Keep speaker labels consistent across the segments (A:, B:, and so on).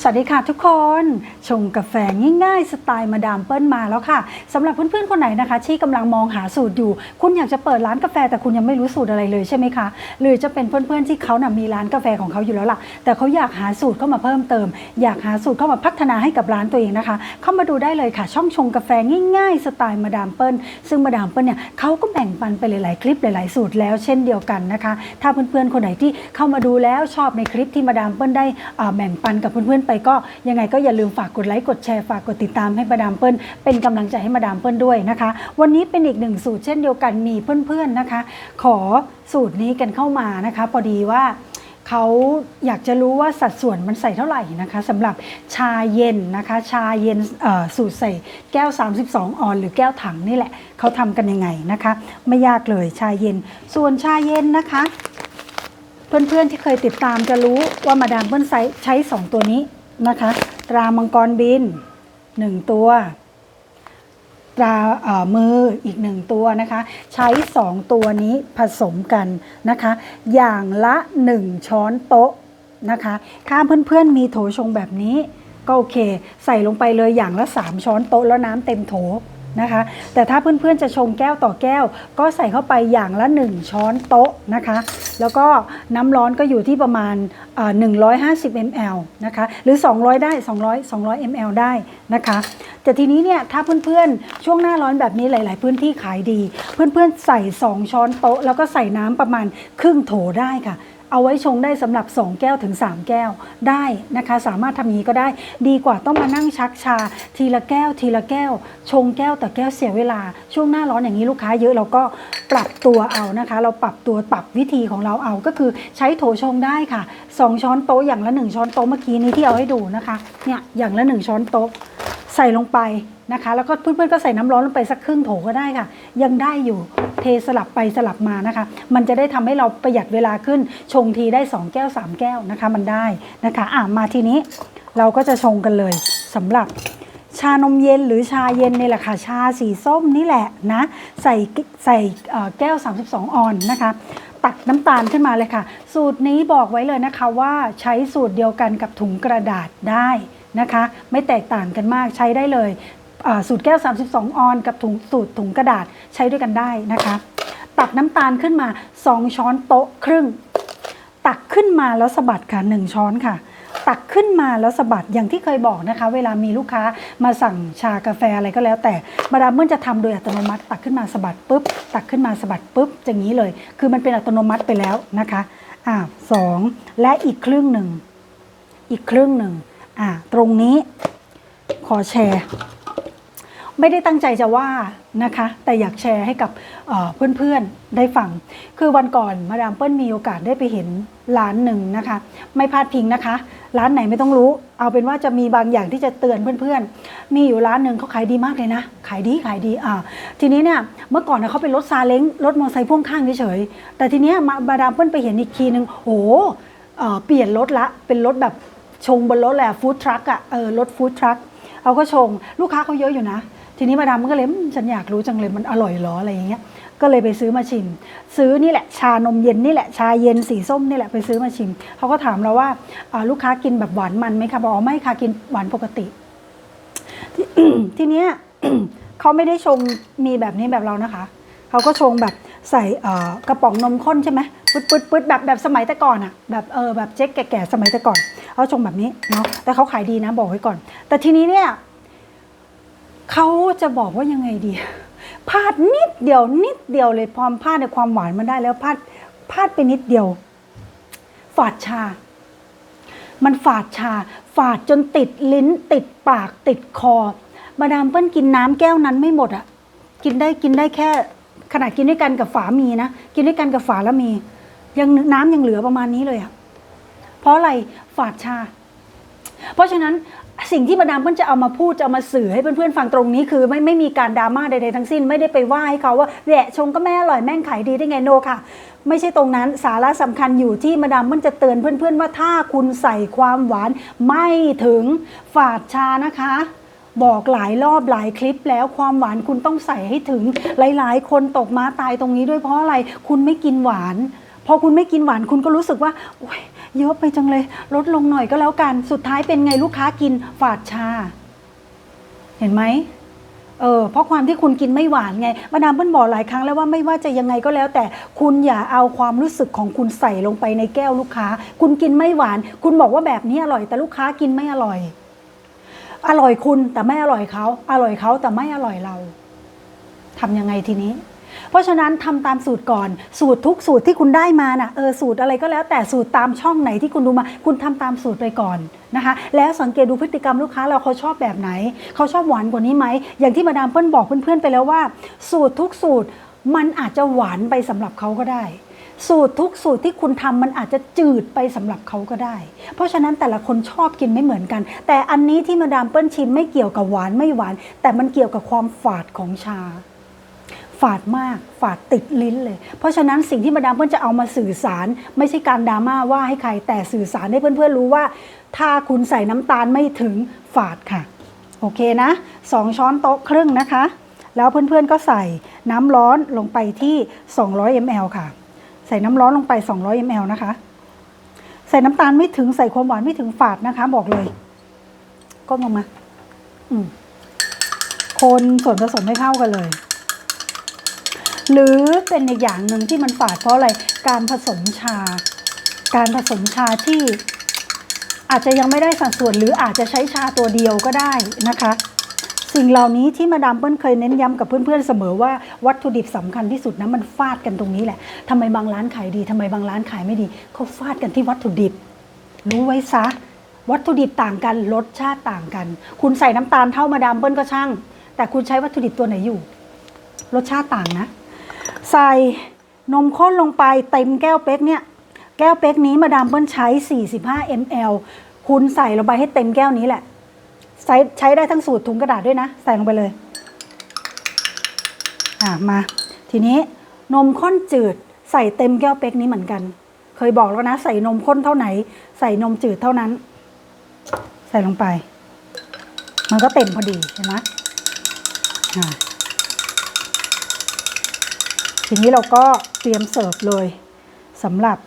A: สวัสดีค่ะทุกคนชงกาแฟง่ายๆ สไตล์มาดามเปิ้ลมาแล้วค่ะสำหรับเพื่อนๆคนไหนนะคะ ที่กำลังมองหาสูตรอยู่ คุณอยากจะเปิดร้านกาแฟแต่คุณยังไม่รู้สูตรอะไรเลยใช่ไหมคะหรือจะเป็นเพื่อนๆที่เขานะ่ะมีร้านกาแฟของเขาอยู่แล้วล่ะ แต่เขาอยากหาสูตรเข้ามาเพิ่มเติม อยากหาสูตรเข้ามาพัฒนาให้กับร้านตัวเองนะคะ เข้ามาดูได้เลยค่ะ ช่องชงกาแฟง่ายๆ สไตล์มาดามเปิ้ลซึ่งมาดามเปิ้ลเนี่ยเขาก็แบ่งปันไปหลายๆคลิปหลายๆสูตรแล้วเช่นเดียวกันนะคะ ถ้าเพื่อนๆคนไหนที่เข้ามาดูแล้วชอบในคลิปที่มาดามเปิ้ลได้แบ่งปันกับเพื่อนๆไปก็ยังไงก็อย่าลืมฝากกดไลค์กดแชร์ฝากกดติดตามให้มาดามเปิ้ลเป็นกำลังใจให้มาดามเปิ้ลด้วยนะคะ วันนี้เป็นอีกหนึ่งสูตรเช่นเดียวกันมีเพื่อนๆนะคะ ขอสูตรนี้กันเข้ามานะคะ พอดีว่าเขาอยากจะรู้ว่าสัดส่วนมันใส่เท่าไหร่นะคะสำหรับชาเย็นนะคะ ชาเย็นสูตรใส่แก้ว 32 ออน หรือแก้วถังนี่แหละเขาทำกันยังไงนะคะ ไม่ยากเลยชาเย็น ส่วนชาเย็นนะคะ เพื่อนๆที่เคยติดตามจะรู้ว่ามาดามเปิ้ลใช้ใช้ 2 ตัวนี้ นะคะตรามังกรบิน 1 ตัว ตรามืออีกหนึ่งตัวนะคะ ใช้ 2 ตัวนี้ผสมกันนะคะ อย่างละ 1 ช้อนโต๊ะนะคะถ้าเพื่อนๆมีโถชงแบบนี้ก็โอเค ใส่ลงไปเลยอย่างละ 3 ช้อนโต๊ะแล้วน้ำเต็มโถ นะคะ แต่ถ้าเพื่อนๆจะชงแก้วต่อแก้ว ก็ใส่เข้าไปอย่างละ 1 ช้อนโต๊ะนะคะ แล้วก็น้ำร้อนก็อยู่ที่ประมาณเอ่อ150 ml นะคะ หรือ 200 ได้ 200 200 ml ได้นะคะ แต่ทีนี้เนี่ยถ้าเพื่อนๆ ช่วงหน้าร้อนแบบนี้หลาย ๆ พื้นที่ขายดี เพื่อนๆ ใส่ 2 ช้อนโต๊ะ แล้วก็ใส่น้ำประมาณครึ่งโถได้ค่ะ เอาไว้ชงได้สำหรับ 2 แก้วถึง 3 แก้วได้นะคะ สามารถทำอย่างนี้ก็ได้ดีกว่าต้องมานั่งชักชา ทีละแก้ว ทีละแก้ว ชงแก้วแต่แก้วเสียเวลา ช่วงหน้าร้อนอย่างนี้ลูกค้าเยอะเราก็ปรับตัวเอานะคะ เราปรับตัวปรับวิธีของเราเอาก็คือใช้โถชงได้ค่ะ 2 ช้อนโต๊ะอย่างละ 1 ช้อนโต๊ะเมื่อกี้นี้ที่เอาให้ดูนะคะเนี่ยอย่างละ 1 ช้อนโต๊ะใส่ลงไป นะคะ แล้วก็เพื่อนๆก็ใส่น้ำร้อนลงไปสักครึ่งโถก็ได้ค่ะ ยังได้อยู่เทสลับไปสลับมานะคะ มันจะได้ทำให้เราประหยัดเวลาขึ้นชงทีได้ 2 แก้ว 3 แก้วนะคะ มันได้นะคะอะมาทีนี้เราก็จะชงกันเลยสำหรับชานมเย็นหรือชาเย็นนี่แหละค่ะชาสีส้มนี่แหละนะใส่ใส่แก้ว 32 ออนนะคะ ตักน้ำตาลขึ้นมาเลยค่ะ สูตรนี้บอกไว้เลยนะคะว่าใช้สูตรเดียวกันกับถุงกระดาษได้นะคะ ไม่แตกต่างกันมากใช้ได้เลย สูตรแก้ว 32 ออน กับถุงสูตรถุงกระดาษใช้ด้วยกันได้นะคะ ตักน้ำตาลขึ้นมา 2 ช้อนโต๊ะครึ่ง ตักขึ้นมาแล้วสะบัดค่ะ 1 ช้อนค่ะ ตักขึ้นมาแล้วสะบัดอย่างที่เคยบอกนะคะ เวลามีลูกค้ามาสั่งชากาแฟอะไรก็แล้วแต่มาดามเมื่อจะทำโดยอัตโนมัติ ตักขึ้นมาสะบัดปุ๊บ ตักขึ้นมาสะบัดปุ๊บอย่างนี้เลย คือมันเป็นอัตโนมัติไปแล้วนะคะอ่าสองและอีกครึ่งหนึ่งอีกครึ่งหนึ่งอ่าตรงนี้ขอแชร์ ไม่ได้ตั้งใจจะว่านะคะ แต่อยากแชร์ให้กับเพื่อนๆได้ฟัง คือวันก่อนมาดามเปิ้ลมีโอกาสได้ไปเห็นร้านหนึ่งนะคะ ไม่พลาดพิงนะคะ ร้านไหนไม่ต้องรู้ เอาเป็นว่าจะมีบางอย่างที่จะเตือนเพื่อนๆ มีอยู่ร้านหนึ่งเขาขายดีมากเลยนะ ขายดีขายดีอ่าทีนี้เนี่ยเมื่อก่อนเขาเป็นรถซาเล้งรถมอเตอร์ไซค์พ่วงข้างเฉยๆแต่ทีนี้มาดามเปิ้ลไปเห็นอีกทีนึงโอ้โหเอ่อเปลี่ยนรถละเป็นรถแบบชงบนรถแหละฟู้ดทรัคอะเออรถฟู้ดทรัคเขาก็ชง ลูกค้าเขาเยอะอยู่นะ ทีนี้มาดามก็เลยฉันอยากรู้จังเลยมันอร่อยหรออะไรอย่างเงี้ยก็เลยไปซื้อมาชิม ซื้อนี่แหละชานมเย็นนี่แหละชาเย็นสีส้มนี่แหละไปซื้อมาชิมเขาก็ถามเราว่าลูกค้ากินแบบหวานมันไหมคะบอกอ๋อไม่ค่ะกินหวานปกติ ทีเนี้ยเขาไม่ได้ชงมีแบบนี้แบบเรานะคะเขาก็ชงแบบใส่กระป๋องนมข้นใช่ไหมปึ๊ดปึ๊ดปึ๊ดแบบแบบสมัยแต่ก่อนอะแบบเออแบบเจ๊กแก่ๆสมัยแต่ก่อนเขาชงแบบนี้เนาะแต่เขาขายดีนะบอกไว้ก่อน แต่ทีนี้เนี่ย เขาจะบอกว่ายังไงดีพลาดนิดเดียวนิดเดียวเลยพอพลาดในความหวานมันได้แล้วพลาดพลาดไปนิดเดียว ฝาดชา มันฝาดชา ฝาดจนติดลิ้น ติดปากติดคอมาดามเปิ้ลกินน้ำแก้วนั้นไม่หมดอะกินได้กินได้แค่ขนาดกินด้วยกันกับฝามีนะกินด้วยกันกับฝาแล้วมี ยังน้ำยังเหลือประมาณนี้เลยอะเพราะอะไรฝาดชา เพราะฉะนั้นสิ่งที่มาดามเพื่อนจะเอามาพูดจะเอามาสื่อให้เพื่อนๆฟังตรงนี้คือไม่ไม่มีการดราม่าใดๆทั้งสิ้นไม่ได้ไปว่าให้เขาว่าแหละชงก็ไม่อร่อยแม่งขายดีได้ไงโนค่ะ ไม่ใช่ตรงนั้นสาระสำคัญอยู่ที่มาดามเพื่อนจะเตือนเพื่อนๆว่าถ้าคุณใส่ความหวานไม่ถึงฝาดชานะคะบอกหลายรอบหลายคลิปแล้วความหวานคุณต้องใส่ให้ถึงหลาย ๆ คนตกม้าตายตรงนี้ด้วยเพราะอะไร คุณไม่กินหวาน พอคุณไม่กินหวานคุณก็รู้สึกว่าโอ๊ย เยอะไปจังเลย ลดลงหน่อยก็แล้วกัน สุดท้ายเป็นไงลูกค้ากินฝาดชา เห็นไหมเออเพราะความที่คุณกินไม่หวานไงมาดามเปิ้ลบอกหลายครั้งแล้วว่าไม่ว่าจะยังไงก็แล้ว แต่คุณอย่าเอาความรู้สึกของคุณใส่ลงไปในแก้วลูกค้า คุณกินไม่หวาน คุณบอกว่าแบบนี้อร่อย แต่ลูกค้ากินไม่อร่อย อร่อยคุณแต่ไม่อร่อยเขาอร่อยเขาแต่ไม่อร่อยเราทำยังไงทีนี้ เพราะฉะนั้นทำตามสูตรก่อน สูตรทุกสูตรที่คุณได้มาน่ะเออสูตรอะไรก็แล้วแต่สูตรตามช่องไหนที่คุณดูมา คุณทำตามสูตรไปก่อนนะคะ แล้วสังเกตดูพฤติกรรมลูกค้าเราเขาชอบแบบไหน เขาชอบหวานกว่านี้ไหม อย่างที่มาดามเปิ้ลบอกเพื่อนๆไปแล้วว่า สูตรทุกสูตรมันอาจจะหวานไปสำหรับเขาก็ได้สูตรทุกสูตรที่คุณทำมันอาจจะจืดไปสำหรับเขาก็ได้ เพราะฉะนั้นแต่ละคนชอบกินไม่เหมือนกัน แต่อันนี้ที่มาดามเปิ้ลชิมไม่เกี่ยวกับหวานไม่หวาน แต่มันเกี่ยวกับความฝาดของชา ฝาดมากฝาดติดลิ้นเลย เพราะฉะนั้นสิ่งที่มาดามเพื่อนจะเอามาสื่อสาร ไม่ใช่การดราม่าว่าให้ใครแต่สื่อสารให้เพื่อนๆรู้ว่า ถ้าคุณใส่น้ำตาลไม่ถึงฝาดค่ะ โอเคนะสองช้อนโต๊ะครึ่งนะคะ แล้วเพื่อนๆก็ใส่น้ำร้อนลงไปที่ 200 ml ค่ะ ใส่น้ำร้อนลงไป 200 ml นะคะ ใส่น้ำตาลไม่ถึงใส่ความหวานไม่ถึงฝาดนะคะ บอกเลยก้มลงมา อืมคนส่วนผสมให้เข้ากันเลย หรือเป็นอีกอย่างหนึ่งที่มันฝาดเพราะอะไรการผสมชา การผสมชาที่อาจจะยังไม่ได้สัดส่วนหรืออาจจะใช้ชาตัวเดียวก็ได้นะคะ สิ่งเหล่านี้ที่มาดามเปิ้ลเคยเน้นย้ำกับเพื่อนๆเสมอว่าวัตถุดิบสำคัญที่สุดนะมันฟาดกันตรงนี้แหละทำไมบางร้านขายดีทำไมบางร้านขายไม่ดีเขาฟาดกันที่วัตถุดิบ รู้ไว้ซะ วัตถุดิบต่างกันรสชาติต่างกัน คุณใส่น้ำตาลเท่ามาดามเปิ้ลก็ช่าง แต่คุณใช้วัตถุดิบตัวไหนอยู่ รสชาติต่างนะ ใส่นมข้นลงไปเต็มแก้วเป๊กเนี่ย แก้วเป๊กนี้มาดามเปิ้ลใช้ 45 ml คุณใส่ลงไปให้เต็มแก้วนี้แหละ ใช้ใช้ได้ทั้งสูตรถุงกระดาษด้วยนะ ใส่ลงไปเลย อะมา ทีนี้นมข้นจืดใส่เต็มแก้วเป๊กนี้เหมือนกัน เคยบอกแล้วนะ ใส่นมข้นเท่าไหน ใส่นมจืดเท่านั้น ใส่ลงไป มันก็เต็มพอดีเห็นไหมอ่า ทีนี้เราก็เตรียมเสิร์ฟเลยสำหรับ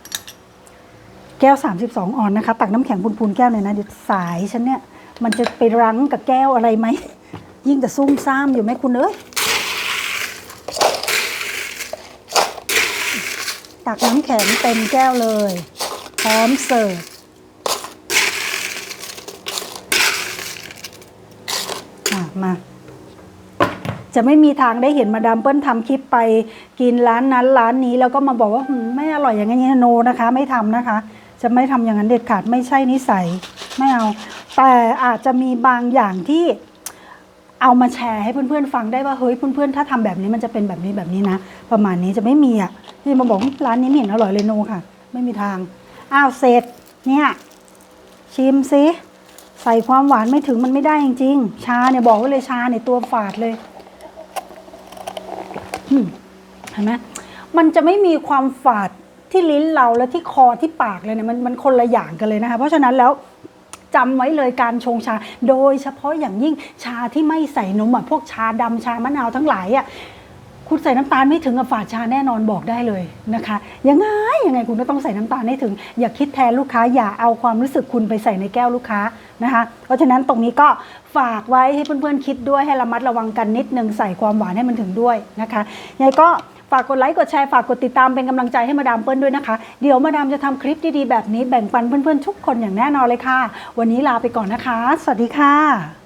A: แก้ว 32 ออนนะคะ ตักน้ำแข็งพูนๆแก้วเลยนะเดี๋ยวสายฉันเนี่ยมันจะไปรั้งกับแก้วอะไรไหม ยิ่งจะซุ่มซ่ามอยู่ไหมคุณเอ้ยตักน้ำแข็งเต็มแก้วเลย พร้อมเสิร์ฟมา จะไม่มีทางได้เห็นมาดามเปิ้ลทำคลิปไป กินร้านนั้นร้านนี้แล้วก็มาบอกว่าไม่อร่อยอย่างนี้โนนะคะ ไม่ทำนะคะ จะไม่ทำอย่างนั้นเด็ดขาดไม่ใช่นิสัยไม่เอา แต่อาจจะมีบางอย่างที่เอามาแชร์ให้เพื่อนๆฟังได้ว่าเฮ้ยเพื่อนๆถ้าทำแบบนี้มันจะเป็นแบบนี้แบบนี้นะ ประมาณนี้จะไม่มีอะที่มาบอกร้านนี้ไม่เห็นอร่อยเลยโนค่ะ ไม่มีทางอ้าวเสร็จเนี่ยชิมซิใส่ความหวานไม่ถึงมันไม่ได้จริงๆชาเนี่ยบอกไว้เลยชาเนี่ยตัวฝาดเลย อืม เห็นไหมมันจะไม่มีความฝาดที่ลิ้นเราและที่คอที่ปากเลยเนี่ยมันมันคนละอย่างกันเลยนะคะ เพราะฉะนั้นแล้วจำไว้เลยการชงชา โดยเฉพาะอย่างยิ่งชาที่ไม่ใส่นมอะพวกชาดำชามะนาวทั้งหลายอะคุณใส่น้ำตาลไม่ถึงกับฝาดชาแน่นอนบอกได้เลยนะคะยังไงยังไงคุณก็ต้องใส่น้ำตาลให้ถึง อย่าคิดแทนลูกค้า อย่าเอาความรู้สึกคุณไปใส่ในแก้วลูกค้านะคะ เพราะฉะนั้นตรงนี้ก็ฝากไว้ให้เพื่อนๆคิดด้วยให้ระมัดระวังกันนิดนึงใส่ความหวานให้มันถึงด้วยนะคะยังไงก็ ฝากกดไลค์กดแชร์ฝากกดติดตามเป็นกำลังใจให้มาดามเปิ้ลด้วยนะคะ เดี๋ยวมาดามจะทำคลิปดีๆแบบนี้แบ่งปันเพื่อนๆทุกคนอย่างแน่นอนเลยค่ะ วันนี้ลาไปก่อนนะคะ สวัสดีค่ะ